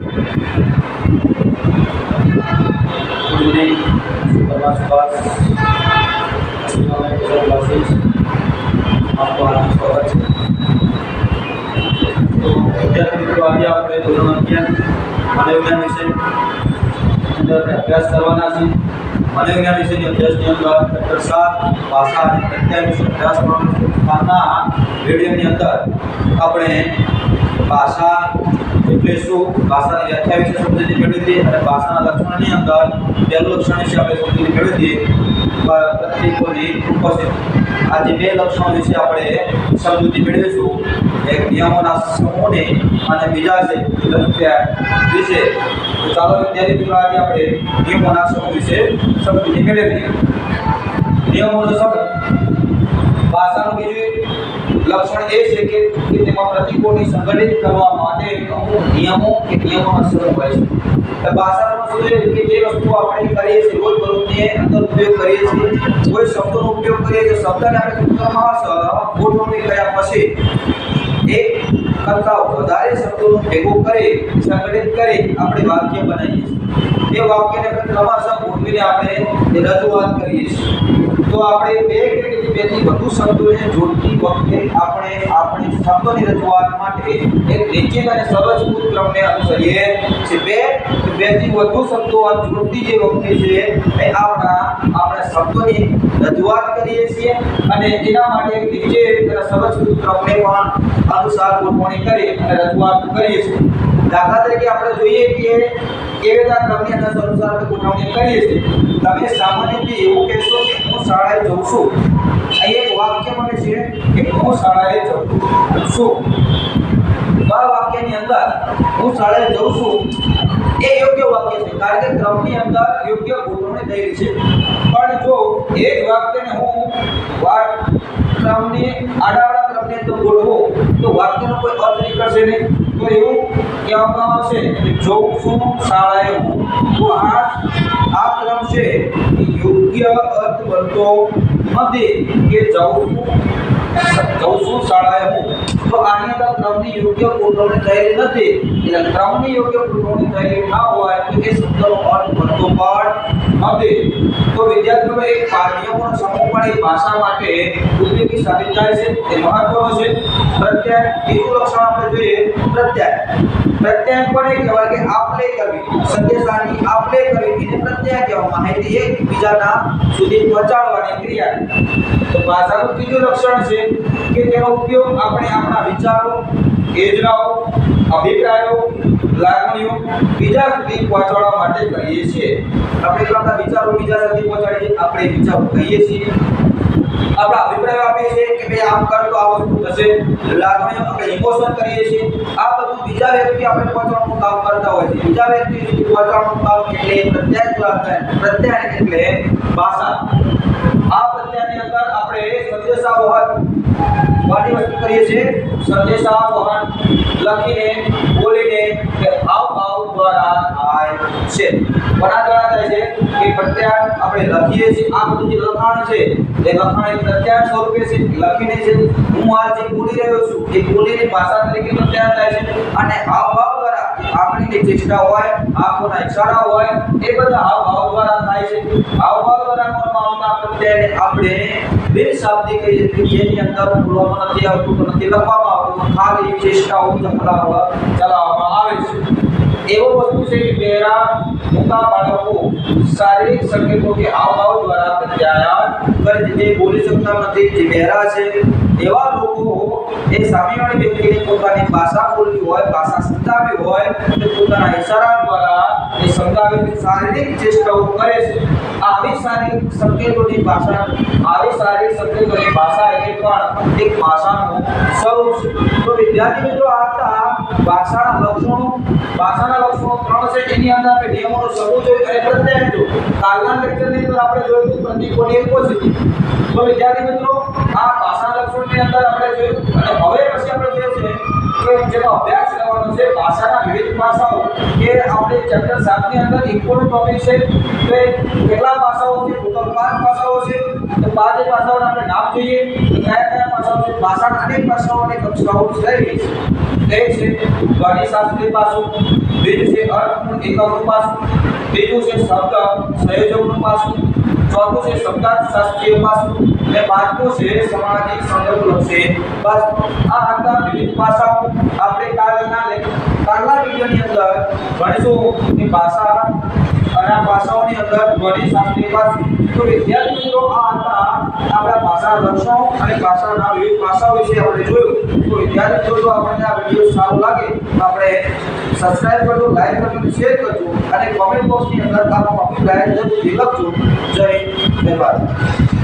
Good evening, Superman Subhas. Classes આપનું હાર્દિક સ્વાગત છે તો વિદ્યાર્થી મિત્રો આજે આપણે ધોરણ અગિયાર મનોવિજ્ઞાન વિષય અંદર આપણે અભ્યાસ કરવાના છે મનોવિજ્ઞાન વિષયની અભ્યાસની અંદર ચેપ્ટર સાત ભાષા અને પ્રત્યય વિશે અભ્યાસ કરવાનો છે આજના વિડીયોની અંદર આપણે ભાષા એટલે શું? ભાષાની વ્યાખ્યા વિશે સમજૂતી મેળવી હતી અને ભાષાના લક્ષણની અંદર પહેલું લક્ષણ વિશે આપણે સમજૂતી મેળવી હતી. પ્રતિકોની ઉપસ્થિત. આ બે લક્ષણો વિશે આપણે સમજૂતી મેળવીશું. એક નિયમોના સમૂહને અને બીજા છે વિશે. ચાલો વિદ્યાર્થી મિત્રો આજે આપણે નિયમોના સમૂહ વિશે સમજૂતી મેળવીએ. નિયમોનો શબ્દ ભાષાનું બીજું લક્ષણ એ છે કે કે તેમાં પ્રતીકોની સંગઠિત કરવા માટે અમુક નિયમો કે નિયમોનો સમૂહ હોય છે. એટલે ભાષાનો શું છે કે જે વસ્તુ આપણે કરીએ છીએ રોજબરોજની અંદર ઉપયોગ કરીએ છીએ, કોઈ શબ્દોનો ઉપયોગ કરીએ છીએ શબ્દને આપણે સૂત્રમાં ગોઠવણી કર્યા પછી એક કરતા વધારે શબ્દોનો ભેગો કરી, સંગઠિત કરી આપણે વાક્ય બનાવીએ છીએ. એ વાક્યને આપણે ક્રમશઃ ગોઠવીને આપણે એ રજૂઆત કરીએ છીએ. તો આપણે બે કે બેથી વધુ શબ્દોને જોડતી વખતે આપણે આપણી શબ્દોની રજૂઆત માટે એક નિશ્ચિત અને સરળભૂત ક્રમને અનુસરીએ છીએ. બે, બેથી વધુ શબ્દો આ જોડતી જે વખતે છે એ આપણા, આપણે શબ્દોની રજૂઆત કરીએ છીએ અને એના માટે નિશ્ચિત અને સરળભૂત ક્રમને પણ અનુસાર ગોઠવણી કરી અને રજૂઆત કરીએ છીએ. દાખલા તરીકે આપણે જોઈએ કે કેવી રીતે આ એવું એક વાક્ય કે હું વાક્યની અંદર હું શાળાએ જઉં છું એ યોગ્ય વાક્ય છે, કારણ કે ક્રમની અંદર યોગ્ય ગોઠવણી થયેલી છે. પણ જો એ જ વાક્યને હું ક્રમની આડાઆડા ક્રમની ગોઠવો તો વાક્યનો કોઈ અર્થ નીકળશે નહીં. તો એવું કહેવામાં આવશે કે જોઉં છું, શાળાએ હું. તો આ આ ક્રમ છે યોગ્ય અર્થ બનતો નથી કે જાઉં છું. જઉં છું શાળાએ હું તો તો પણ તો વિદ્યાર્થીઓ સમૂહ પણ એ ભાષા માટે ઉપયોગી સાબિત થાય છે એ મહત્વનો છે. બીજું લક્ષણ આપણે જોઈએ પ્રત્યય. પ્રત્યય એ કહેવાય કે આપલે કરવી. સંદેશાની આપલે કરવી એને પ્રત્યય કહેવામાં માહિતી એકબીજાના સુધી પહોંચાડવાની ક્રિયા તો ભાષાનું ત્રીજું લક્ષણ છે કે તેનો ઉપયોગ આપણે આપણા વિચારો, યોજનાઓ, અભિપ્રાયો, લાગણીઓ બીજા સુધી પહોંચાડવા માટે કરીએ છીએ. આપણે આપણા વિચારો બીજા સુધી પહોંચાડીએ આપણે વિચારો કહીએ છીએ. આપણા અભિપ્રાયો આપીએ છીએ કે ભાઈ આમ કર તો આ વસ્તુ થશે. લાગણીઓ આપણે ઇમોશન કરીએ છીએ. આ બધું બીજા વ્યક્તિ આપણે પહોંચવાનું કામ કરતા હોય છે. બીજા વ્યક્તિ સુધી પહોંચવાનું કામ એટલે પ્રત્યાયન પ્રત્યાયન એટલે ભાષા. આ પ્રત્યાયની અંદર આપણે સંદેશાવહન વાણી વસ્તુ કરીએ છીએ. સંદેશાવહન લખીને, બોલીને કે હાવભાવ દ્વારા થાય છે. કોના દ્વારા થાય છે કે પ્રત્યાયન આપણે લખીએ છીએ. આ બધું જે લખાણ છે, એ લખાણ એક પ્રત્યાયન સ્વરૂપે છે. લખીને છે હું આ જે બોલી રહ્યો છું, એ બોલીની ભાષા તરીકે પ્રત્યાયન થાય છે. અને હાવભાવ દ્વારા ચેષ્ટા હોય, આંખોના ઈશારા હોય, એ બધા હાવભાવ દ્વારા થાય છે. હાવભાવ દ્વારા કરવામાં આવતા પ્રત્યયને આપણે બિન શાબ્દિક કહીએ કે જેની અંદર બોલવામાં નથી આવતું નથી લખવામાં આવતું. ખાલી ચેષ્ટાઓ ચલાવવા ચલાવવામાં આવે છે. એવો વસ્તુ છે કે પહેલા મોટા બાળકો શારીરિક સંકેતો કે હાવભાવ દ્વારા પ્રત્યાયન કરે છે. જે બોલી શકતા નથી, જે બહેરા છે, એવા લોકો એ સામેવાળી વ્યક્તિને પોતાની ભાષા બોલવી હોય, ભાષા સમજાવી હોય, તો પોતાના ઈશારા દ્વારા એ સમજાવી શારીરિક ચેષ્ટાઓ કરે છે. આવી શારીરિક સંકેતોની ભાષા, આવી શારીરિક સંકેતોની ભાષા એ પણ એક ભાષાનું સ્વરૂપ છે. તો વિદ્યાર્થી મિત્રો, આ ભાષાના ભાષાના લક્ષણો ત્રણ છે એની અંદર આપણે નિયમોનો સમૂહ જોઈ અને પ્રત્યેક જો કાલના લેક્ચરની અંદર આપણે જોયું હતું પ્રતિકોની ઉપસ્થિતિ તો વિદ્યાર્થી મિત્રો, આ ભાષાના લક્ષણોની અંદર આપણે જોયું. અને હવે પછી આપણે જોઈએ છે કે અભ્યાસ કરવાનો છે, ભાષાના વિવિધ પાસાઓ કે આપણે ચેપ્ટર સાતની અંદર ઇમ્પોર્ટન્ટ ટોપિક છે, તો કેટલા પાસાઓ છે, ટોટલ પાંચ છે, તો પાંચ પાસાઓના આપણે નામ જોઈએ, તો કયા કયા પાસાઓ છે, ભાષાના અનેક પાસાઓ અને છે. એ છે ધ્વનિશાસ્ત્રીય પાસું, બીજું છે અર્થપૂર્ણ એકમનું પાસું, ત્રીજું છે શબ્દ સંયોજકનું પાસું ચોથું છે શાસ્ત્રીય પાસું અને પાંચમું છે સામાજિક છે. પાસું આ હતા વિવિધ પાસાઓ. આપણે કાલના કાલના વિડીયોની અંદર ભણીશું કે ભાષા અને ભાષાઓની અંદર ધ્વનિશાસ્ત્રીય પાસું તો વિદ્યાર્થી મિત્રો આ હતા, આપણા ભાષા લક્ષણો અને ભાષાના વિવિધ પાસાઓ વિશે આપણે જોયું. તો વિદ્યાર્થી મિત્રો જો આપણને આ વીડિયો સારો લાગે, તો આપણે સબસ્ક્રાઇબ કરજો લાઈક કરજો શેર કરજો. અને કોમેન્ટ બોક્સની અંદર તમારો અભિપ્રાય જરૂરથી લખજો. જય ભારત.